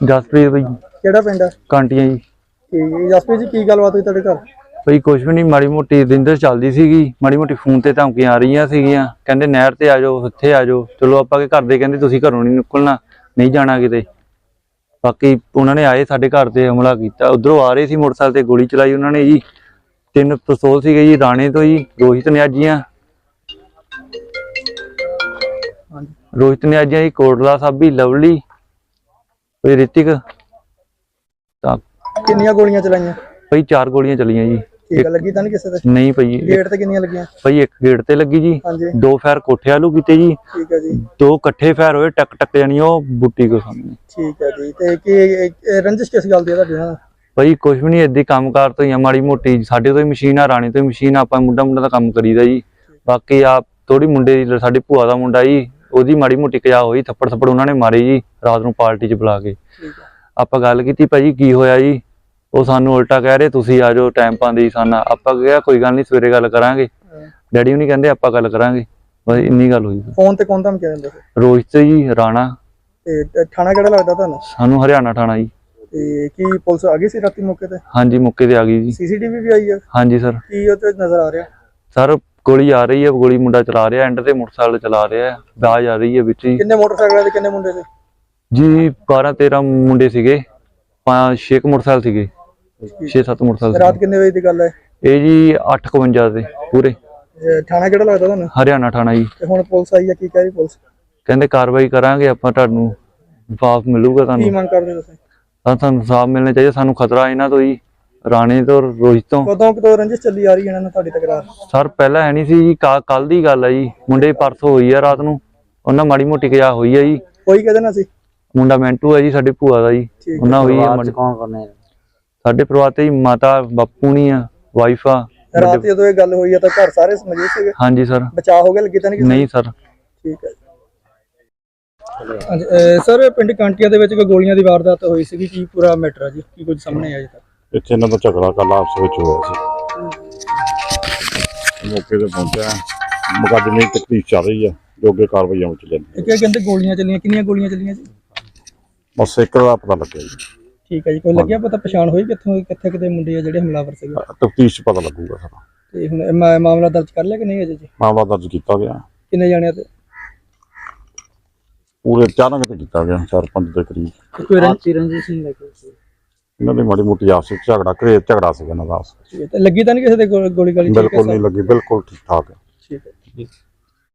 ਜਸਪ੍ਰੀਤ ਬਈ ਕਿਹੜਾ ਪਿੰਡ ਹੈ ਕਾਂਟੀਆਂ ਜੀ। ਠੀਕ ਹੈ ਜਸਪ੍ਰੀਤ ਜੀ ਕੀ ਗੱਲਬਾਤ ਹੋਈ ਤੁਹਾਡੇ ਘਰ? ਬਈ ਕੁਛ ਵੀ ਨਹੀਂ ਮਾੜੀ ਮੋਟੀ ਰਿੰਦਰ ਚੱਲਦੀ ਸੀਗੀ। ਮਾੜੀ ਮੋਟੀ ਫੋਨ ਤੇ ਧਮਕੀਆਂ ਆ ਰਹੀਆਂ ਸੀਗੀਆਂ। ਕਹਿੰਦੇ ਨਹਿਰ ਤੇ ਆ ਜਾਓ ਇੱਥੇ ਆ ਜਾਓ। ਚਲੋ ਆਪਾਂ ਕੇ ਘਰ ਦੇ ਕਹਿੰਦੇ ਤੁਸੀਂ ਘਰੋਂ ਨਹੀਂ ਨਿਕਲਣਾ ਨਹੀਂ ਜਾਣਾ ਕਿਤੇ। ਬਾਕੀ ਉਹਨਾਂ ਨੇ ਆਏ ਸਾਡੇ ਘਰ ਤੇ ਹਮਲਾ ਕੀਤਾ। ਉਧਰੋਂ ਆ ਰਹੇ ਸੀ ਮੋਟਰਸਾਈਕਲ ਤੇ ਗੋਲੀ ਚਲਾਈ ਉਹਨਾਂ ਨੇ ਜੀ। ਤਿੰਨ ਪਿਸਤੌਲ ਸੀਗੇ ਜੀ ਰਾਣੇ ਤੋਂ ਜੀ ਰੋਹਿਤ ਨਿਆਜੀਆਂ। ਰੋਹਿਤ ਨਿਆਜੀਆਂ ਜੀ ਕੋਟਲਾ ਸਾਬੀ ਲਵਲੀ। ਤੇ ਰਿਤਿਕ ਤਾਂ ਕਿੰਨੀਆਂ ਗੋਲੀਆਂ ਚਲਾਈਆਂ? ਬਈ ਚਾਰ ਗੋਲੀਆਂ ਚਲੀਆਂ ਜੀ। ਠੀਕ ਲੱਗੀ ਤਾਂ ਨਹੀਂ ਕਿਸੇ ਦੇ ਨਹੀਂ ਪਈ ਗੇਟ ਤੇ ਕਿੰਨੀਆਂ ਲੱਗੀਆਂ? ਬਈ ਇੱਕ ਗੇਟ ਤੇ ਲੱਗੀ ਜੀ। ਹਾਂਜੀ। ਦੋ ਫਾਇਰ ਕੋਠੇ ਵਾਲੂ ਕੀਤੇ ਜੀ। ਠੀਕ ਹੈ ਜੀ। ਦੋ ਇਕੱਠੇ ਫਾਇਰ ਹੋਏ ਟਕ ਟਕ ਜਾਣੀ ਉਹ ਬੁੱਟੀ ਕੋ ਸਾਹਮਣੇ। ਠੀਕ ਹੈ ਜੀ। ਤੇ ਕੀ ਇਹ- ਇਹ ਰੰਜਿਸ਼ ਕਿਸ ਗੱਲ ਦੀ ਹੈ ਤੁਹਾਡੀ ਨਾਲ? ਬਈ ਕੁਛ ਵੀ ਨਹੀਂ ਏਦੀ ਕੰਮਕਾਰ ਤੋਂ ਹੀ ਆ ਮਾੜੀ ਮੋਟੀ। ਸਾਡੇ ਤੋਂ ਹੀ ਮਸ਼ੀਨ ਆ ਰਾਣੀ ਤੋਂ ਹੀ ਮਸ਼ੀਨ ਆ, ਆਪਾਂ ਮੁੰਡਾ ਮੁੰਡਾ ਦਾ ਕੰਮ ਕਰੀਦਾ ਜੀ। ਬਾਕੀ ਆ ਥੋੜੀ ਮੁੰਡੇ ਦੀ ਸਾਡੀ ਭੂਆ ਦਾ ਮੁੰਡਾ ਜੀ। ਉਹਦੀ ਮਾੜੀ ਮੋਟੀ ਕਿਆ ਹੋਈ ਥੱਪੜ ਥੱਪੜ ਉਹਨਾਂ ਨੇ ਮਾਰੇ ਜੀ ਰਾਤ ਨੂੰ ਪਾਰਟੀ 'ਚ ਬੁਲਾ ਕੇ। ਹੈ ਆਪਾਂ ਗੱਲ ਕੀਤੀ ਭਾਜੀ ਕੀ ਹੋਇਆ ਜੀ? ਉਹ ਸਾਨੂੰ ਉਲਟਾ ਕਹਿ ਰਹੇ ਤੁਸੀਂ ਆ ਜਾਓ ਟਾਈਮ ਪਾਉਂਦੇ ਸਾਨਾ। ਆਪਾਂ ਕਿਹਾ ਕੋਈ ਗੱਲ ਨਹੀਂ ਸਵੇਰੇ ਗੱਲ ਕਰਾਂਗੇ। ਹਾਂ। ਡੈਡੀ ਨਹੀਂ ਕਹਿੰਦੇ ਆਪਾਂ ਗੱਲ ਕਰਾਂਗੇ। ਬਸ ਇੰਨੀ ਗੱਲ ਹੋਈ। ਫੋਨ ਤੇ ਕੌਣ ਦਿੰਦੇ ਸੀ? ਰੋਹਿਤ ਜੀ ਰਾਣਾ। ਤੇ ਥਾਣਾ ਕਿਹੜਾ ਲੱਗਦਾ ਤੁਹਾਨੂੰ? ਸਾਨੂੰ ਹਰਿਆਣਾ ਠਾਣਾ ਜੀ। ਤੇ ਕੀ ਪੁਲਿਸ ਆ ਗਈ ਸੀ ਰਾਤੀ ਮੌਕੇ ਤੇ? ਹਾਂਜੀ ਮੌਕੇ ਤੇ ਆ ਗਈ ਜੀ। ਸੀਸੀਟੀਵੀ ਵੀ ਆਈ ਹੈ ਹਾਂਜੀ ਸਰ। ਕੀ ਉਹ ਤੇ ਨਜ਼ਰ ਆ ਰਿਹਾ? ਸਰ ਗੋਲੀ ਆ ਰਹੀ ਹੈ ਗੋਲੀ ਮੁੰਡਾ ਚਲਾ ਰਿਹਾ ਐਂਡ ਤੇ ਮੋਟਰਸਾਈਕਲ ਚਲਾ ਰਿਹਾ ਹੈ ਬਾਜ ਆ ਰਹੀ ਹੈ ਵਿੱਚ ਹੀ। ਕਿੰਨੇ ਮੋਟਰਸਾਈਕਲਾਂ ਤੇ ਕਿੰਨੇ ਮੁੰਡੇ ਸੀ ਜੀ 12 13 ਮੁੰਡੇ ਸੀਗੇ ਪੰਜ ਛੇ ਕੁ ਮੋਟਰਸਾਈਕਲ ਸੀਗੇ 6-7 ਮੋਟਰਸਾਈਕਲ ਰਾਤ ਕਿੰਨੇ ਵਜੇ ਦੀ ਗੱਲ ਹੈ। ਇਹ ਜੀ 851 ਦੇ ਪੂਰੇ। ਥਾਣਾ ਕਿਹੜਾ ਲੱਗਦਾ ਤੁਹਾਨੂੰ? ਹਰਿਆਣਾ ਠਾਣਾ ਜੀ। ਤੇ ਹੁਣ ਪੁਲਿਸ ਆਈ ਹੈ ਕੀ ਕਹਿ ਰਹੀ ਪੁਲਿਸ? ਕਹਿੰਦੇ ਕਾਰਵਾਈ ਕਰਾਂਗੇ ਆਪਾਂ ਤੁਹਾਨੂੰ ਇਨਸਾਫ ਮਿਲੂਗਾ ਕੀ ਤੁਹਾਨੂੰ। ਮੰਗ ਕਰਦੇ ਤੁਸੀਂ? ਤਾਂ ਸਾਨੂੰ ਇਨਸਾਫ ਮਿਲਣਾ ਚਾਹੀਦਾ ਸਾਨੂੰ ਖਤਰਾ ਇਹਨਾਂ ਤੋਂ ਹੀ ਰਾਣੇ ਤੋਂ ਰੋਹਿਤ ਤੋਂ। ਕਦੋਂ ਕਦੋਂ ਰੰਜਿਸ਼ ਚੱਲੀ ਆ ਰਹੀ ਹੈ ਇਹਨਾਂ ਨਾਲ ਤੁਹਾਡੀ ਤਕਰਾਰ? ਸਰ ਪਹਿਲਾਂ ਹੈ ਨਹੀਂ ਸੀ ਜੀ ਕੱਲ ਦੀ ਗੱਲ ਹੈ ਜੀ। ਮੁੰਡੇ ਪਰਸੋਂ ਹੋਈ ਆ ਰਾਤ ਨੂੰ। ਉਹਨਾਂ ਮਾੜੀ ਮੋਟੀ ਕਿਆ ਹੋਈ ਆ ਜੀ। ਕੋਈ ਕਹਦੇ ਨਾ ਸੀ? ਮੁੰਡਾ ਮੈਂਟੂ ਹੈ ਜੀ ਸਾਡੇ ਭੂਆ ਦਾ ਜੀ। ਉਹਨਾਂ ਹੋਈ ਆ ਮਾੜੀ- ਕੌਣ ਕੌਣ ਨੇ ਸਾਡੇ ਪਰਿਵਾਰ ਤੇ ਜੀ ਮਾਤਾ ਬਾਪੂ ਨਹੀਂ ਆ ਵਾਈਫ ਆ। ਰਾਤ ਜਦੋਂ ਇਹ ਗੱਲ ਹੋਈ ਹੈ ਤਾਂ ਘਰ ਸਾਰੇ ਮੌਜੂਦ ਸੀਗੇ? ਹਾਂਜੀ ਸਰ। ਬਚਾਅ ਹੋ ਗਿਆ ਲੱਗੀ ਤਾਂ ਨਹੀਂ? ਨਹੀਂ ਸਰ। ਠੀਕ ਹੈ ਸਰ ਪਿੰਡ ਕਾਂਟੀਆਂ ਦੇ ਵਿੱਚ ਕੋਈ ਗੋਲੀਆਂ ਦੀ ਵਾਰਦਾਤ ਹੋਈ ਸੀਗੀ? ਕੀ ਪੂਰਾ ਮੈਟਰ ਹੈ ਜੀ? ਕੀ ਕੁਝ ਸਾਹਮਣੇ ਆਇਆ ਜੀ? ਇੱਥੇ ਇਹਨਾਂ ਦਾ ਝਗੜਾ ਕੱਲ ਆਪਸ ਵਿੱਚ ਹੋਇਆ ਸੀ। ਮੌਕੇ ਤੇ ਪਹੁੰਚਿਆ। ਮੁਕੱਦਮੇ ਦੀ ਤਫਤੀਸ਼ ਚੱਲ ਰਹੀ ਆ। ਜੋ ਅੱਗੇ ਕਾਰਵਾਈਆਂ ਵਿੱਚ ਲੈਂਦੀ ਇਹ ਕੀ ਕਹਿੰਦੇ ਗੋਲੀਆਂ ਚੱਲੀਆਂ ਕਿੰਨੀਆਂ ਗੋਲੀਆਂ ਚੱਲੀਆਂ ਜੀ? ਬਸ ਇੱਕ ਦਾ ਪਤਾ ਲੱਗਿਆ ਜੀ। ਠੀਕ ਹੈ ਜੀ ਕੋਈ ਲੱਗਿਆ ਪਤਾ ਪਛਾਣ ਹੋਈ ਕਿੱਥੋਂ ਕਿੱਥੇ ਕਿਤੇ ਮੁੰਡੇ ਆ ਜਿਹੜੇ ਹਮਲਾਵਰ ਸੀਗੇ? ਤਫਤੀਸ਼ 'ਚ ਪਤਾ ਲੱਗੂਗਾ ਸਾਰਾ। ਤੇ ਹੁਣ ਇਹ ਮਾ- ਮਾਮਲਾ ਦਰਜ ਕਰ ਲਿਆ ਕਿ ਨਹੀਂ ਅਜੇ ਜੀ? ਮਾਮਲਾ ਦਰਜ ਕੀਤਾ ਗਿਆ। ਕਿੰਨੇ ਜਾਣਿਆਂ ਤੇ? ਪੂਰੇ ਅਚਾਨਕ ਤੇ ਕੀਤਾ ਗਿਆ ਚਾਰ ਪੰਜ ਦੇ ਕਰੀਬ। ਕੋਈ ਰੰਜ ਆਪਸੀ ਰੰਜਿਸ਼ ਨਹੀਂ ਲੱਗੀ ਸੀ ਇਹਨਾਂ ਦੀ ਮਾੜੀ ਮੋਟੀ ਆਪਸ ਵਿੱਚ ਝਗੜਾ ਕਰੇ ਝਗੜਾ ਸੀ ਇਹਨਾਂ ਦਾ ਆਪਸ ਵਿੱਚ। ਤੇ ਲੱਗੀ ਤਾਂ ਨਹੀਂ ਕਿਸੇ ਦੇ ਗੋ- ਗੋਲੀ ਗਾਲੀ ਠੀਕ ਹੈ ਬਿਲਕੁਲ ਸਰ? ਨਹੀਂ ਲੱਗੀ ਬਿਲਕੁਲ ਠੀਕ ਠਾਕ ਹੈ ਠੀਕ ਹੈ